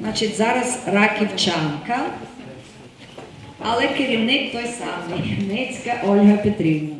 Значить, зараз раківчанка, але керівник той самий, Ницька Ольга Петрівна.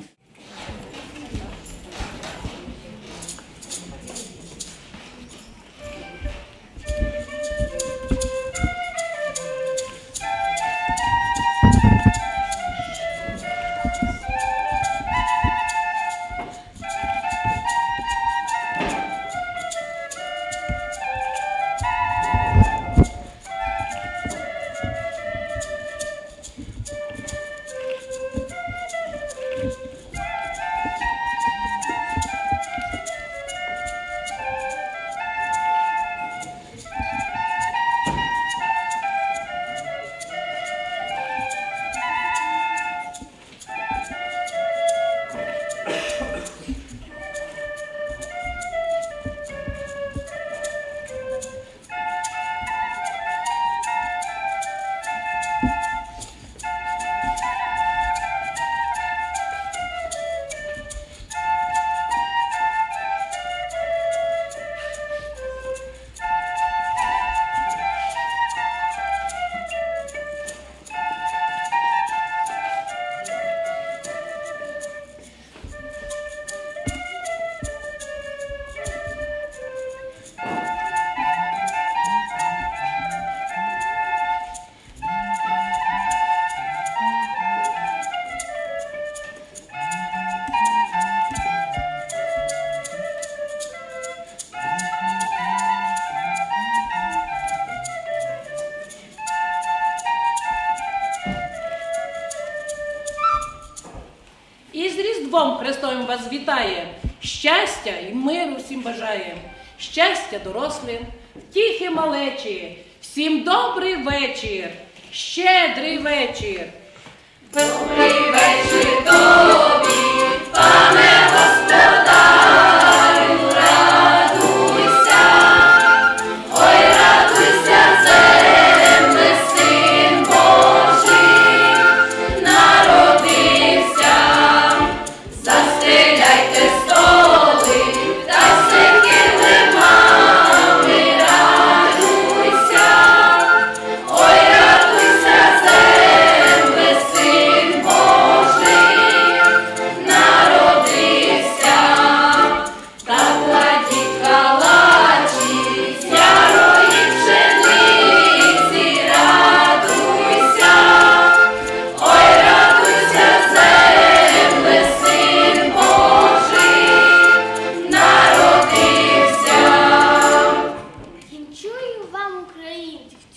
Різдвом Христовим вас вітає. Щастя і миру всім бажає. Щастя дорослим, втіхи малечі. Всім добрий вечір, щедрий вечір. Вінчую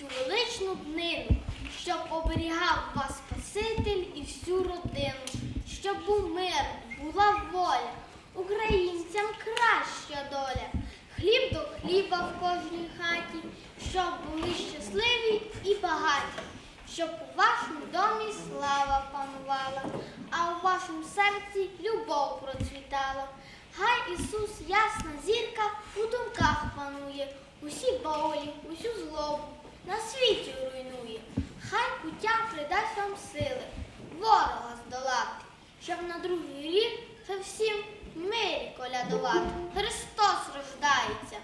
цю величну днину, щоб оберігав вас Спаситель і всю родину, щоб був мир, була воля, українцям краща доля, хліб до хліба в кожній хаті, щоб були щасливі і багаті, щоб у вашому домі слава панувала, а у вашому серці любов процвітала. Хай Ісус, ясна зірка, у думках панує, усі болі, усю злобу на світі руйнує. Хай пуття придасть вам сили, ворога здолати, щоб на другий рік всім мирі колядувати. Христос рождається.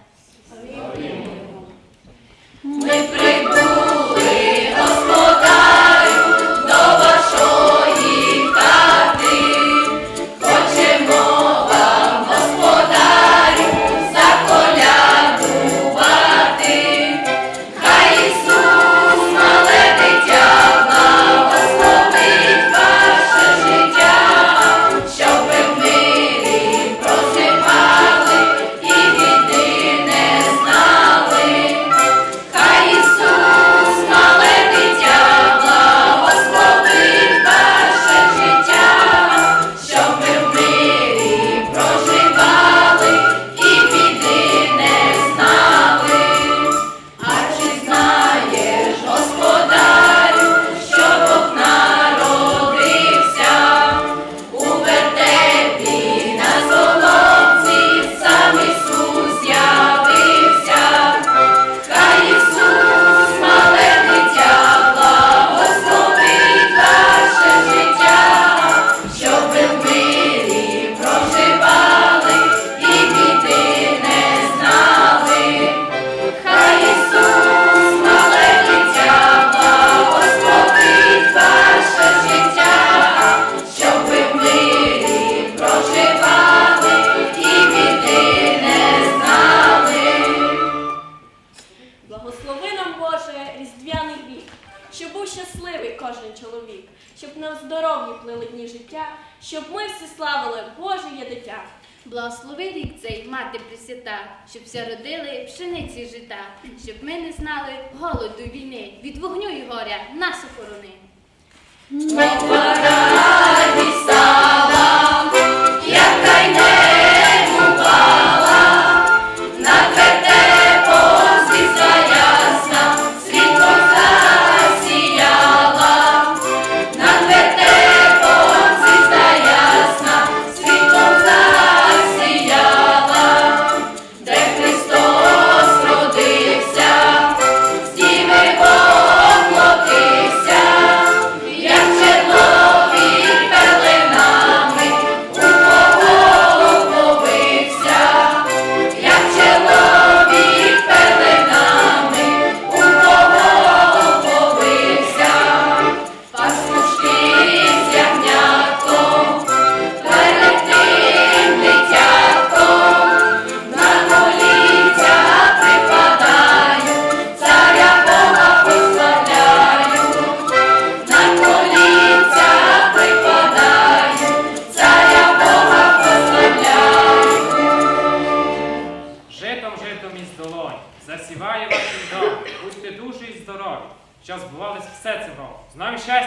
Щоб на здоров'ї плили дні життя, щоб ми всі славили Боже є дитя. Благослови рік цей, мати Пресвята, щоб все родили пшениці жита, щоб ми не знали голоду війни, від вогню і горя нас охорони.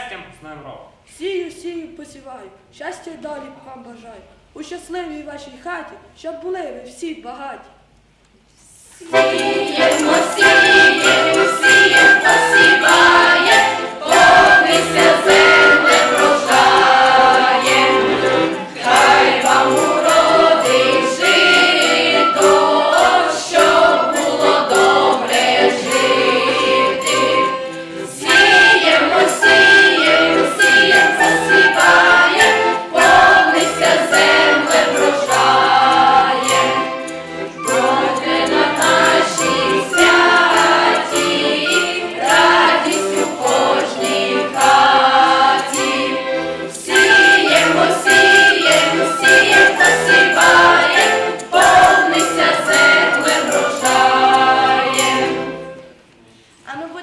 Щастям, з новим роком. Сію, сію, посіваю, щастя й долі вам бажаю. У щасливій вашій хаті, щоб були ви всі багаті. А ми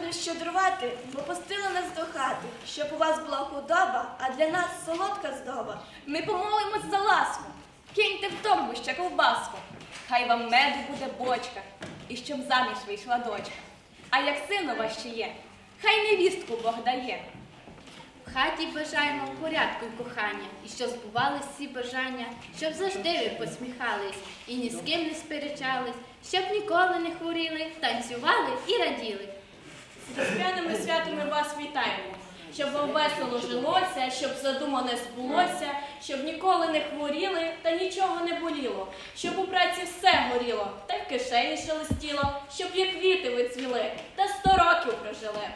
будемо щедрувати, бо пустили нас до хати, щоб у вас була худоба, а для нас солодка здоба. Ми помолимось за ласку, киньте в торбу ще ковбаску. Хай вам меду буде бочка, і щоб заміж вийшла дочка. А як син вас ще є, хай невістку Бог дає. В хаті бажаємо порядку й кохання, і щоб збувались всі бажання, щоб завжди ви посміхались і ні з ким не сперечались, щоб ніколи не хворіли, танцювали і раділи. З різдвяними святами вас вітаємо, щоб вам весело жилося, щоб задумане збулося, щоб ніколи не хворіли та нічого не боліло, щоб у праці все горіло, та в кишені шелестіло, щоб як квіти ви цвіли, та сто років прожили.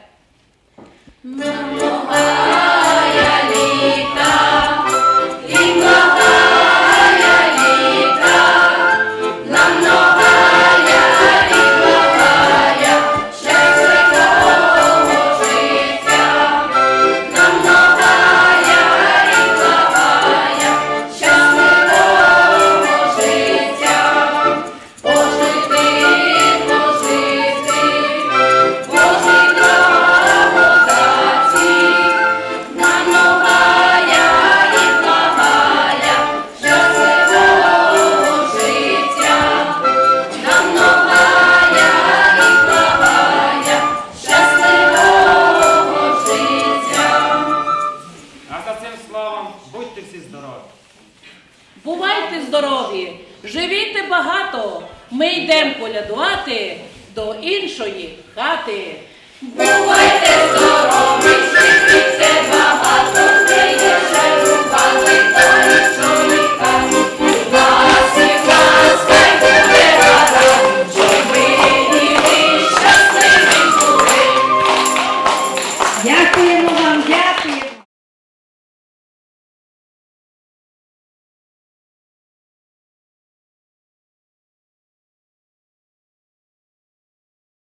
будьте всі здорові. Бувайте здорові, живіте багато. Ми йдемо колядувати до іншої хати. Бувайте здорові, живіте багато, ми ще рубати та нічого.